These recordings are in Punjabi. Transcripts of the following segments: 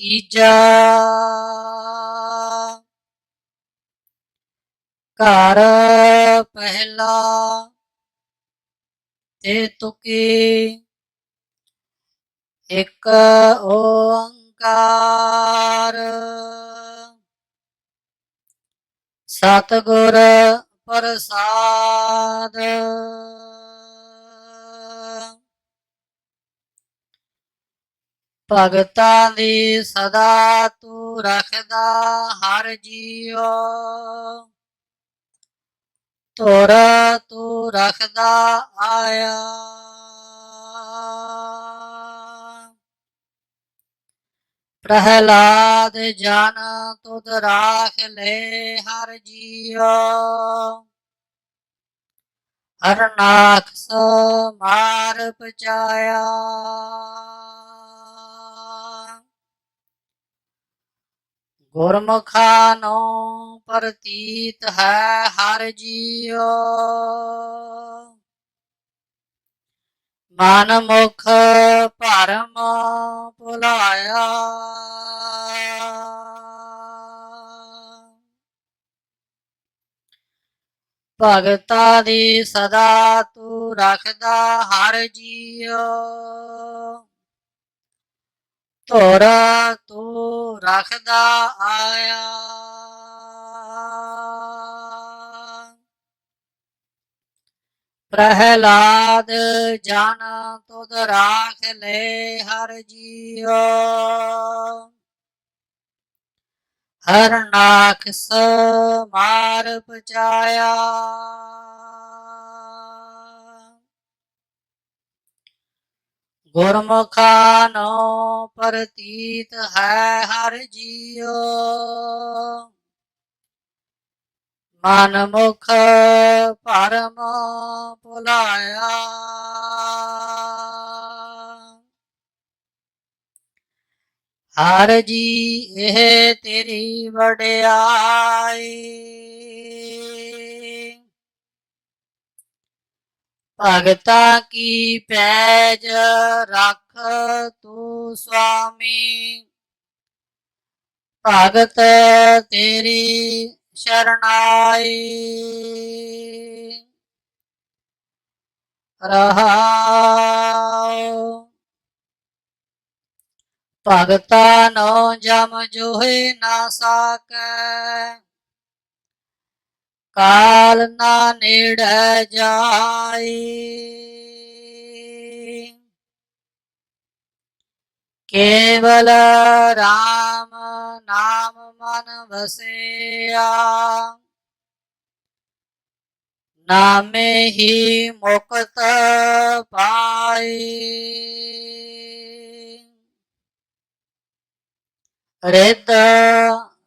ਤੀਜਾ ਘਰ ਪਹਿਲਾ ਤੇ ਤੁਕੀ ਇੱਕ ਓੰਕਾਰ। ਸਤਿਗੁਰ ਪ੍ਰਸਾਦ। ਭਗਤਾਂ ਦੀ ਸਦਾ ਤੂੰ ਰੱਖਦਾ ਹਰ ਜੀਉ। ਤੋਰ ਤੂੰ ਰੱਖਦਾ ਆਇਆ। ਪ੍ਰਹਲਾਦ ਜਨ ਤੁਧ ਰਾਖ ਲੈ ਹਰ ਜੀਉ। ਹਰ ਨਾਖਸ ਮਾਰ ਪਚਾਇਆ ਗੁਰਮੁਖਾ ਨੂੰ ਪ੍ਰਤੀਤ ਹੈ ਹਰ ਜੀਉ। ਮਨ ਮੁਖ ਭਰਮ ਭੁਲਾਇਆ। ਭਗਤਾ ਦੀ ਸਦਾ ਤੂੰ ਰੱਖਦਾ ਹਰ ਜੀਉ। ਤੋਰਾ ਤੂੰ ਰੱਖਦਾ ਆਇਆ। ਪ੍ਰਹਲਾਦ ਜਨ ਤੁਧ ਰਾਖ ਲੈ ਹਰ ਜੀਓ ਹਰ ਨਾਖਸ ਮਾਰ ਪਚਾਇਆ। ਗੁਰਮੁਖਾਂ ਨੂੰ ਪ੍ਰਤੀਤ ਹੈ ਹਰ ਜੀਉ। ਮਨ ਮੁਖ ਪਰਮ ਭੁਲਾਇਆ। ਹਰ ਜੀ ਇਹ ਤੇਰੀ ਵਡਿਆਈ। ਭਗਤਾ ਕੀ ਪੈਜ ਰੱਖ ਤੂੰ ਸੁਆਮੀ? ਭਗਤ ਤੇਰੀ ਸ਼ਰਣਾਈ ਰਹਾਉ। ਭਗਤਾ ਨੋ ਜਮ ਜੋਹੇ ਨਾ ਸਾਕੈ। ਕਾਲ ਨਾ ਨੇੜੇ ਜਾਈ ਕੇਵਲ RAM ਨਾਮ ਮਨ ਵਸਿਆ। ਨਾਮੇ ਹੀ ਮੁਕਤ ਪਾਈ ਰਿੱਧ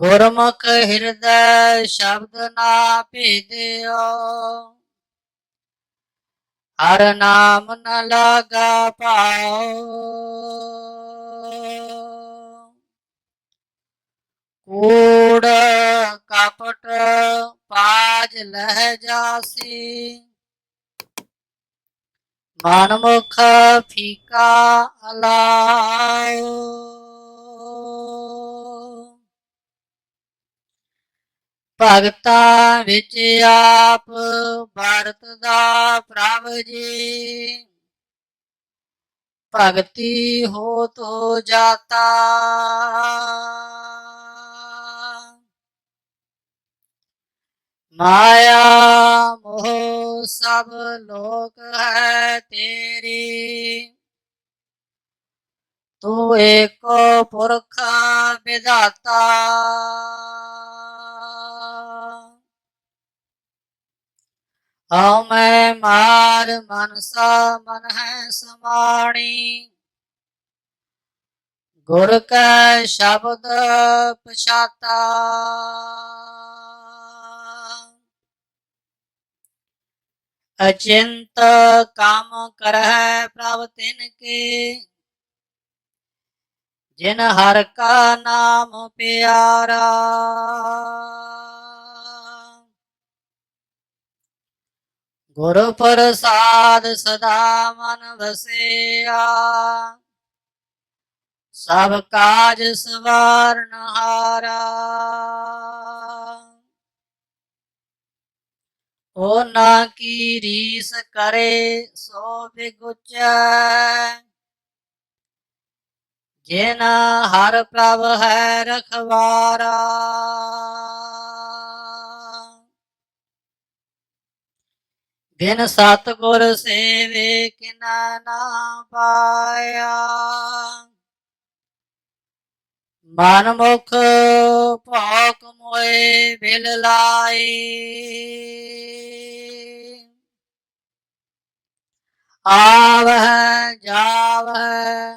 ਗੁਰਮੁਖ ਹਿਰਦੈ ਸ਼ਬਦ ਨਾ ਭੇਦਿਓ। ਹਰ ਨਾਮ ਨ ਲਗਾ ਪਾਓ ਕੂੜ ਕਪਟ ਪਾਜ ਲਹਿ ਜਾਸੀ। ਮਨ ਮੁਖ ਫੀਕਾ ਅਲਾਉ। ਭਗਤਾ ਵਿੱਚ ਆਪ ਵਰਤਦਾ ਪ੍ਰਭ ਜੀ। ਭਗਤੀ ਹੋ ਤੋ ਜਾਤਾ। ਮਾਇਆ ਮੋਹ ਸਭ ਲੋਕ ਹੈ ਤੇਰੀ। ਤੂੰ ਏਕੋ ਪੁਰਖ ਵਿਧਾਤਾ। ਹਉ ਮੈਂ ਮਾਰ ਮਨਸਾ, ਮਨ ਹੈ ਸਮਾਣੀ। ਗੁਰ ਕੈ ਸ਼ਬਦ ਪਛਾਤਾ। ਅਚਿੰਤ ਕਾਮ ਕਰਹਿ ਪ੍ਰਭ ਤਿਨ ਕੇ। ਜਿਨ ਹਰ ਕਾ ਨਾਮ ਪਿਆਰਾ। ਗੁਰ ਪ੍ਰਸਾਦ ਸਦਾ ਮਨ ਵਸਿਆ। ਸਭ ਕਾਜ ਸਵਾਰਨ ਹਾਰਾ ਓ ਨਾ ਕੀ ਰੀਸ ਕਰੇ ਸੋ ਬਿਗੁਚੈ। ਜਿਨ ਹਰ ਪ੍ਰਭ ਹੈ ਰਖਵਾਰਾ। ਬਿਨ ਸਤਗੁਰ ਸੇਵੇ ਕਿਨਾ ਨਾ ਪਾਇਆ। ਮਨ ਮੁਖ ਭੋਕ ਮੋਏ ਬਿਲ ਲਾਈ। ਆਵਹਿ ਜਾਵਹਿ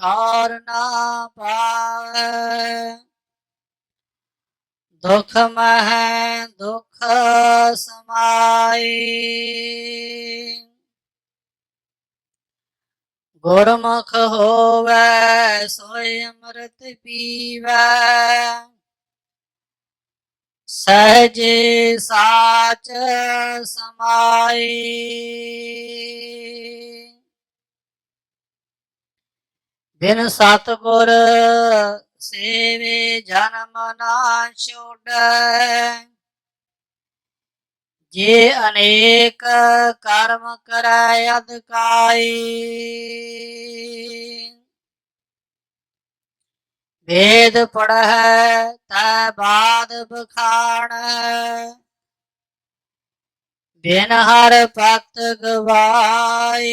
ਠੌਰ ਨਾ ਪਾਵੈ ਦੁਖ ਮਹਿ ਦੁਖ ਸਮਾਈ ਗੁਰਮੁਖ ਹੋਵੈ ਸੋਇ ਅੰਮ੍ਰਿਤ ਪੀਵੈ ਸਹਜੇ ਸਾਚ ਸਮਾਈ ਬਿਨ ਸਤਗੁਰ ਸੇਵੇ ਜਨਮ ਨਾ ਛੋੜੈ ਜੇ ਅਨੇਕ ਕਰਮ ਕਰੈ ਅਦਕਾਈ ਵੇਦ ਪੜਹਿ ਤੈ ਬਾਦ ਬਖਾਣ। ਬਿਨ ਹਰ ਭਗਤ ਗਵਾਈ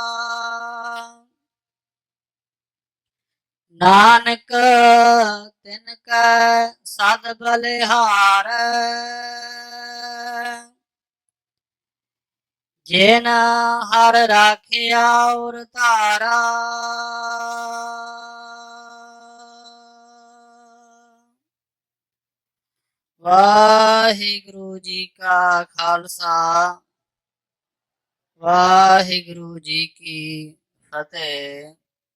ਨਾਨਕ ਤਿਨ ਕੈ ਸਦ ਬਲਿਹਾਰ। ਜਿਨ ਹਰ ਰਾਖਿਆ ਔਰ ਧਾਰਾ। ਵਾਹਿਗੁਰੂ ਜੀ ਕਾ ਖਾਲਸਾ। ਵਾਹਿਗੁਰੂ ਜੀ ਕੀ ਫਤਿਹ।